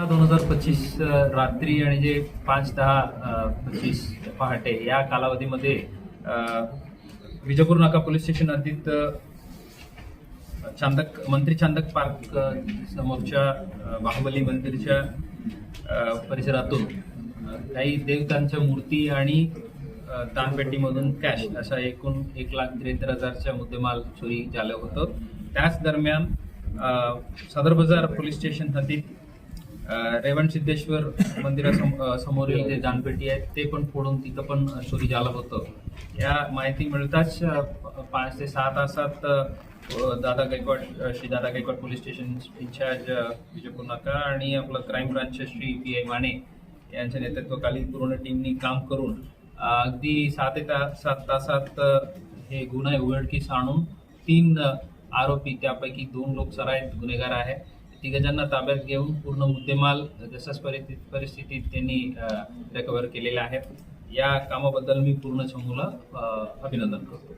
दोन हजार पच्चीस रात्री आणि जे पाच दहा पच्चीस पहाटे या कालावधीमध्ये विजापूर नाका पोलीस स्टेशन हद्दीत चांदक मंत्री चांदक पार्क समोरच्या बाहुबली मंदिरच्या परिसरातून काही देवतांच्या मूर्ती आणि दानपेटीमधून कॅश असा एकूण एक लाख त्र्याहत्तर हजारच्या मुद्देमाल चोरी झालं होतं. त्याच दरम्यान सदर बाजार पोलीस स्टेशन हद्दीत रेवण सिद्धेश्वर मंदिरासमोरील समोरील जे दानपेटी आहेत ते पण फोडून तिथं पण चोरी झालं होतं. या माहिती मिळताच पाच ते सहा तासात Dada Gaikwad Shri Dada Gaikwad police station incharge अ, विजयपूर नाका आणि आपलं क्राईम ब्रांचचे श्री पी आय माने यांच्या नेतृत्वाखाली पूर्ण टीमनी काम करून अगदी सहा ते ता सात तासात हे गुन्हे उघडकीस आणून तीन आरोपी त्यापैकी दोन लोक सराईत गुन्हेगार आहे तिघजणांना ताब्यात घेऊन पूर्ण मुद्देमाल जशाच परिस्थिती परिस्थितीत त्यांनी रिकव्हर केलेले आहेत या कामाबद्दल मी पूर्ण चमूला अभिनंदन करतो.